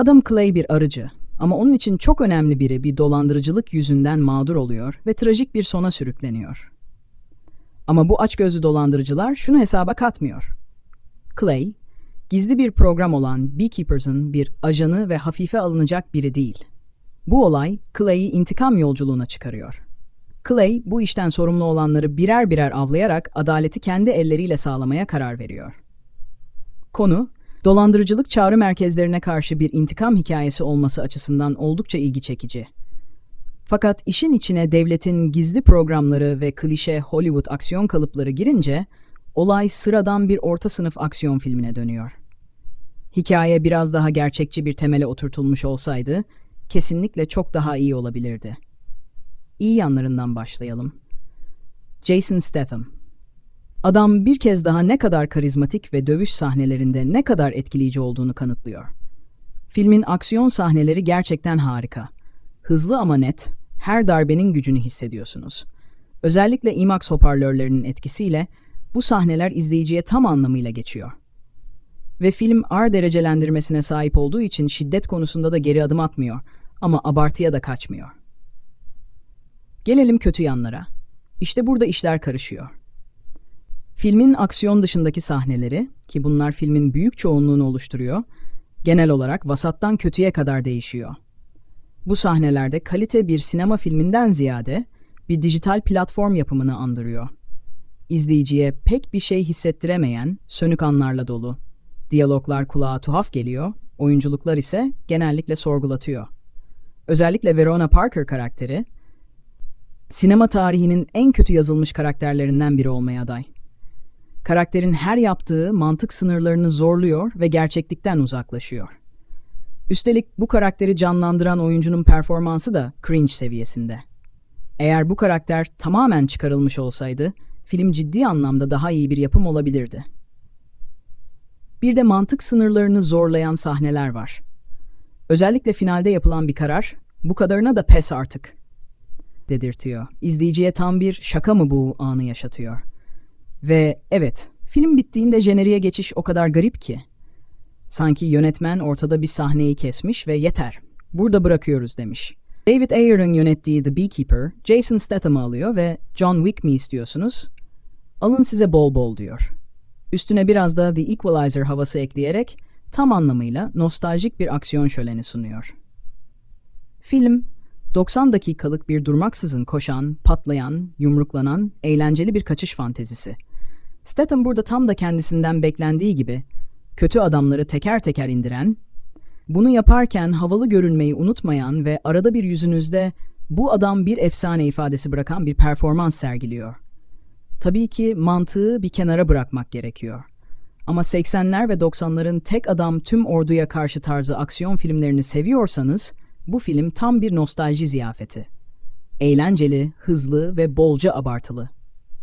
Adam Clay bir arıcı ama onun için çok önemli biri bir dolandırıcılık yüzünden mağdur oluyor ve trajik bir sona sürükleniyor. Ama bu açgözlü dolandırıcılar şunu hesaba katmıyor. Clay, gizli bir program olan Beekeepers'ın bir ajanı ve hafife alınacak biri değil. Bu olay Clay'i intikam yolculuğuna çıkarıyor. Clay bu işten sorumlu olanları birer birer avlayarak adaleti kendi elleriyle sağlamaya karar veriyor. Konu, dolandırıcılık çağrı merkezlerine karşı bir intikam hikayesi olması açısından oldukça ilgi çekici. Fakat işin içine devletin gizli programları ve klişe Hollywood aksiyon kalıpları girince, olay sıradan bir orta sınıf aksiyon filmine dönüyor. Hikaye biraz daha gerçekçi bir temele oturtulmuş olsaydı, kesinlikle çok daha iyi olabilirdi. İyi yanlarından başlayalım. Jason Statham Adam bir kez daha ne kadar karizmatik ve dövüş sahnelerinde ne kadar etkileyici olduğunu kanıtlıyor. Filmin aksiyon sahneleri gerçekten harika. Hızlı ama net, her darbenin gücünü hissediyorsunuz. Özellikle IMAX hoparlörlerinin etkisiyle bu sahneler izleyiciye tam anlamıyla geçiyor. Ve film R derecelendirmesine sahip olduğu için şiddet konusunda da geri adım atmıyor ama abartıya da kaçmıyor. Gelelim kötü yanlara. İşte burada işler karışıyor. Filmin aksiyon dışındaki sahneleri, ki bunlar filmin büyük çoğunluğunu oluşturuyor, genel olarak vasattan kötüye kadar değişiyor. Bu sahnelerde kalite bir sinema filminden ziyade bir dijital platform yapımını andırıyor. İzleyiciye pek bir şey hissettiremeyen, sönük anlarla dolu. Diyaloglar kulağa tuhaf geliyor, oyunculuklar ise genellikle sorgulatıyor. Özellikle Verona Parker karakteri, sinema tarihinin en kötü yazılmış karakterlerinden biri olmaya aday. Karakterin her yaptığı mantık sınırlarını zorluyor ve gerçeklikten uzaklaşıyor. Üstelik bu karakteri canlandıran oyuncunun performansı da cringe seviyesinde. Eğer bu karakter tamamen çıkarılmış olsaydı, film ciddi anlamda daha iyi bir yapım olabilirdi. Bir de mantık sınırlarını zorlayan sahneler var. Özellikle finalde yapılan bir karar, bu kadarına da pes artık dedirtiyor. İzleyiciye tam bir şaka mı bu anı yaşatıyor. Ve evet, film bittiğinde jeneriğe geçiş o kadar garip ki. Sanki yönetmen ortada bir sahneyi kesmiş ve yeter, burada bırakıyoruz demiş. David Ayer'ın yönettiği The Beekeeper, Jason Statham'ı alıyor ve John Wick mi istiyorsunuz? Alın size bol bol diyor. Üstüne biraz da The Equalizer havası ekleyerek tam anlamıyla nostaljik bir aksiyon şöleni sunuyor. Film, 90 dakikalık bir durmaksızın koşan, patlayan, yumruklanan, eğlenceli bir kaçış fantezisi. Statham burada tam da kendisinden beklendiği gibi kötü adamları teker teker indiren, bunu yaparken havalı görünmeyi unutmayan ve arada bir yüzünüzde bu adam bir efsane ifadesi bırakan bir performans sergiliyor. Tabii ki mantığı bir kenara bırakmak gerekiyor. Ama 80'ler ve 90'ların tek adam tüm orduya karşı tarzı aksiyon filmlerini seviyorsanız bu film tam bir nostalji ziyafeti. Eğlenceli, hızlı ve bolca abartılı.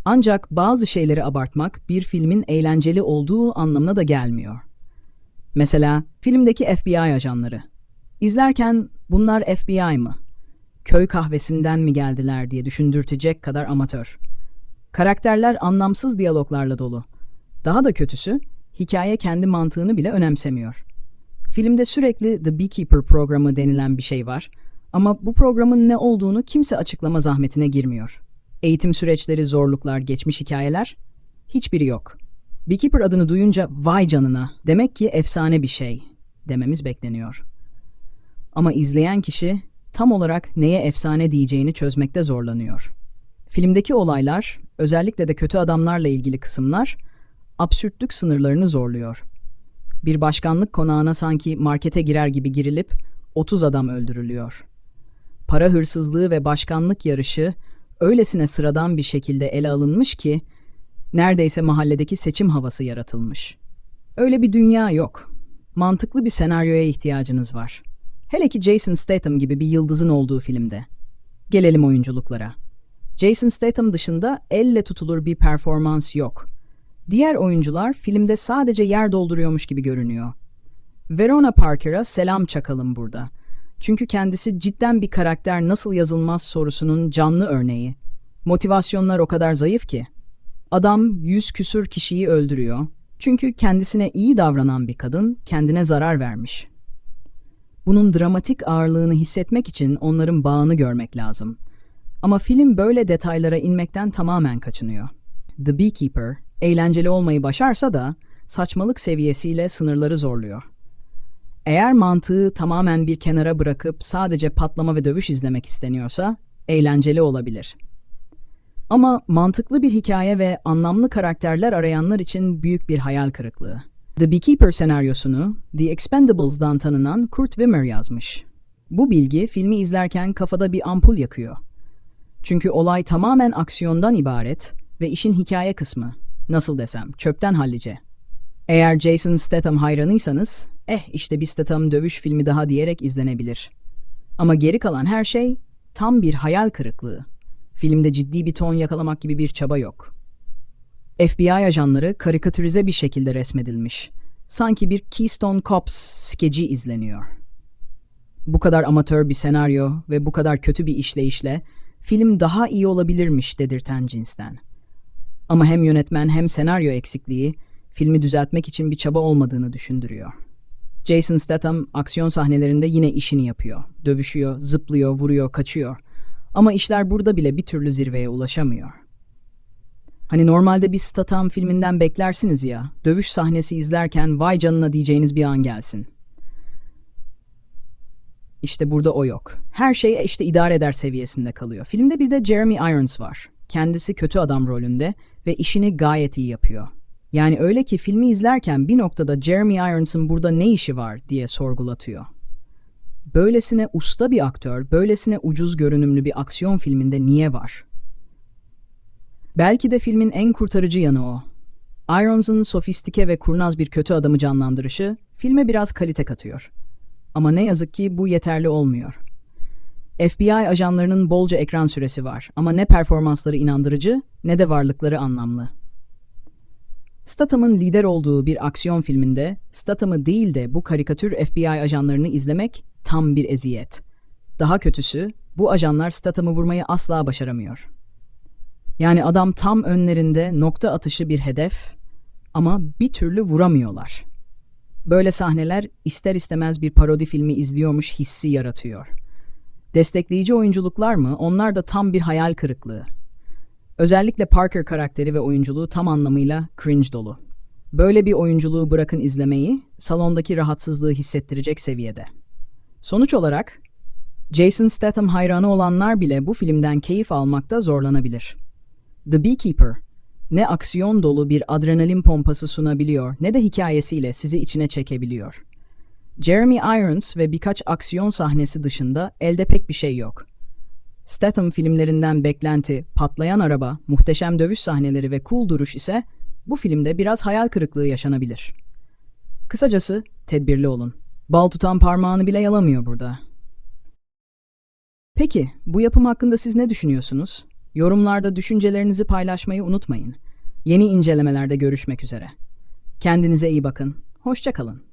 Ancak bazı şeyleri abartmak bir filmin eğlenceli olduğu anlamına da gelmiyor. Mesela filmdeki FBI ajanları. İzlerken bunlar FBI mı? Köy kahvesinden mi geldiler diye düşündürtecek kadar amatör. Karakterler anlamsız diyaloglarla dolu. Daha da kötüsü, hikaye kendi mantığını bile önemsemiyor. Filmde sürekli The Beekeeper programı denilen bir şey var ama bu programın ne olduğunu kimse açıklama zahmetine girmiyor. Eğitim süreçleri, zorluklar, geçmiş hikayeler hiçbiri yok. Beekeeper adını duyunca vay canına demek ki efsane bir şey dememiz bekleniyor. Ama izleyen kişi tam olarak neye efsane diyeceğini çözmekte zorlanıyor. Filmdeki olaylar, özellikle de kötü adamlarla ilgili kısımlar, absürtlük sınırlarını zorluyor. Bir başkanlık konağına sanki markete girer gibi girilip 30 adam öldürülüyor. Para hırsızlığı ve başkanlık yarışı öylesine sıradan bir şekilde ele alınmış ki neredeyse mahalledeki seçim havası yaratılmış. Öyle bir dünya yok. Mantıklı bir senaryoya ihtiyacınız var. Hele ki Jason Statham gibi bir yıldızın olduğu filmde. Gelelim oyunculuklara. Jason Statham dışında elle tutulur bir performans yok. Diğer oyuncular filmde sadece yer dolduruyormuş gibi görünüyor. Verona Parker'a selam çakalım burada. Çünkü kendisi cidden bir karakter nasıl yazılmaz sorusunun canlı örneği. Motivasyonlar o kadar zayıf ki. Adam yüz küsür kişiyi öldürüyor. Çünkü kendisine iyi davranan bir kadın kendine zarar vermiş. Bunun dramatik ağırlığını hissetmek için onların bağını görmek lazım. Ama film böyle detaylara inmekten tamamen kaçınıyor. The Beekeeper, eğlenceli olmayı başarsa da saçmalık seviyesiyle sınırları zorluyor. Eğer mantığı tamamen bir kenara bırakıp sadece patlama ve dövüş izlemek isteniyorsa, eğlenceli olabilir. Ama mantıklı bir hikaye ve anlamlı karakterler arayanlar için büyük bir hayal kırıklığı. The Beekeeper senaryosunu The Expendables'dan tanınan Kurt Wimmer yazmış. Bu bilgi filmi izlerken kafada bir ampul yakıyor. Çünkü olay tamamen aksiyondan ibaret ve işin hikaye kısmı, nasıl desem, çöpten hallice. Eğer Jason Statham hayranıysanız, eh işte bir Statham dövüş filmi daha diyerek izlenebilir. Ama geri kalan her şey tam bir hayal kırıklığı. Filmde ciddi bir ton yakalamak gibi bir çaba yok. FBI ajanları karikatürize bir şekilde resmedilmiş. Sanki bir Keystone Cops skeci izleniyor. Bu kadar amatör bir senaryo ve bu kadar kötü bir işleyişle film daha iyi olabilirmiş dedirten cinsten. Ama hem yönetmen hem senaryo eksikliği filmi düzeltmek için bir çaba olmadığını düşündürüyor. Jason Statham aksiyon sahnelerinde yine işini yapıyor. Dövüşüyor, zıplıyor, vuruyor, kaçıyor. Ama işler burada bile bir türlü zirveye ulaşamıyor. Hani normalde bir Statham filminden beklersiniz ya, dövüş sahnesi izlerken vay canına diyeceğiniz bir an gelsin. İşte burada o yok. Her şey işte idare eder seviyesinde kalıyor. Filmde bir de Jeremy Irons var. Kendisi kötü adam rolünde ve işini gayet iyi yapıyor. Yani öyle ki filmi izlerken bir noktada Jeremy Irons'ın burada ne işi var diye sorgulatıyor. Böylesine usta bir aktör, böylesine ucuz görünümlü bir aksiyon filminde niye var? Belki de filmin en kurtarıcı yanı o. Irons'ın sofistike ve kurnaz bir kötü adamı canlandırışı filme biraz kalite katıyor. Ama ne yazık ki bu yeterli olmuyor. FBI ajanlarının bolca ekran süresi var ama ne performansları inandırıcı ne de varlıkları anlamlı. Statham'ın lider olduğu bir aksiyon filminde Statham'ı değil de bu karikatür FBI ajanlarını izlemek tam bir eziyet. Daha kötüsü bu ajanlar Statham'ı vurmayı asla başaramıyor. Yani adam tam önlerinde nokta atışı bir hedef ama bir türlü vuramıyorlar. Böyle sahneler ister istemez bir parodi filmi izliyormuş hissi yaratıyor. Destekleyici oyunculuklar mı? Onlar da tam bir hayal kırıklığı. Özellikle Parker karakteri ve oyunculuğu tam anlamıyla cringe dolu. Böyle bir oyunculuğu bırakın izlemeyi, salondaki rahatsızlığı hissettirecek seviyede. Sonuç olarak, Jason Statham hayranı olanlar bile bu filmden keyif almakta zorlanabilir. The Beekeeper, ne aksiyon dolu bir adrenalin pompası sunabiliyor ne de hikayesiyle sizi içine çekebiliyor. Jeremy Irons ve birkaç aksiyon sahnesi dışında elde pek bir şey yok. Statham filmlerinden beklenti, patlayan araba, muhteşem dövüş sahneleri ve cool duruş ise bu filmde biraz hayal kırıklığı yaşanabilir. Kısacası tedbirli olun. Bal tutan parmağını bile yalamıyor burada. Peki, bu yapım hakkında siz ne düşünüyorsunuz? Yorumlarda düşüncelerinizi paylaşmayı unutmayın. Yeni incelemelerde görüşmek üzere. Kendinize iyi bakın. Hoşça kalın.